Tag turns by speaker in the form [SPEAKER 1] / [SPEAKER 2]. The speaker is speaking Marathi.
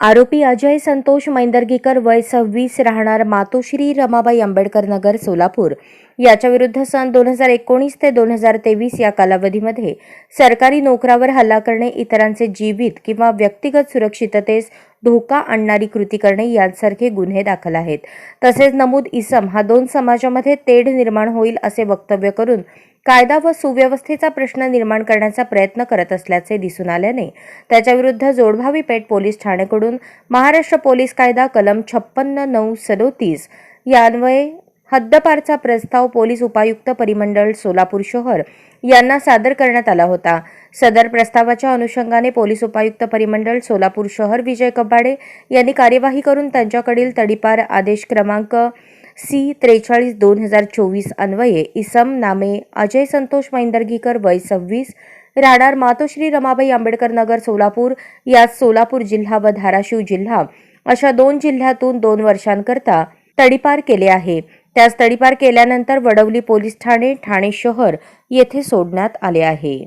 [SPEAKER 1] आरोपी अजय संतोष मैंदर्गीकर वय सव्वीस राहणार मातोश्री रमाबाई आंबेडकर नगर सोलापूर. याच्याविरुद्ध सन दोन हजार एकोणीस ते दोन हजार तेवीस या कालावधीमध्ये सरकारी नोकरावर हल्ला करणे इतरांचे जीवित किंवा व्यक्तिगत सुरक्षिततेस धोका आणणारी कृती करणे यांसारखे गुन्हे दाखल आहेत. तसेच नमूद इसम हा दोन समाजामध्ये तेढ निर्माण होईल असे वक्तव्य करून कायदा व सुव्यवस्थेचा प्रश्न निर्माण करण्याचा प्रयत्न करत असल्याचे दिसून आल्याने त्याच्याविरुद्ध जोडभावी पेठ पोलीस ठाणेकडून महाराष्ट्र पोलीस कायदा कलम छप्पन्न नऊ सदोतीस यान्वये हद्दपारचा प्रस्ताव पोलीस उपायुक्त परिमंडळ सोलापूर शहर यांना सादर करण्यात आला होता. सदर प्रस्तावाच्या अनुषंगाने पोलीस उपायुक्त परिमंडळ सोलापूर शहर विजय कबाडे यांनी कार्यवाही करून त्यांच्याकडील तडीपार आदेश क्रमांक सी त्रेचाळीस दोन हजार चोवीस अन्वये इसम नामे अजय संतोष मैंदर्गीकर वय सव्वीस राहणार मातोश्री रमाबाई आंबेडकर नगर सोलापूर यात सोलापूर जिल्हा व धाराशिव जिल्हा अशा दोन जिल्ह्यातून दोन वर्षांकरता तडीपार केले आहे. त्यास तडीपार केल्यानंतर वडवली पोलीस ठाणे ठाणे शहर येथे सोडण्यात आले आहे.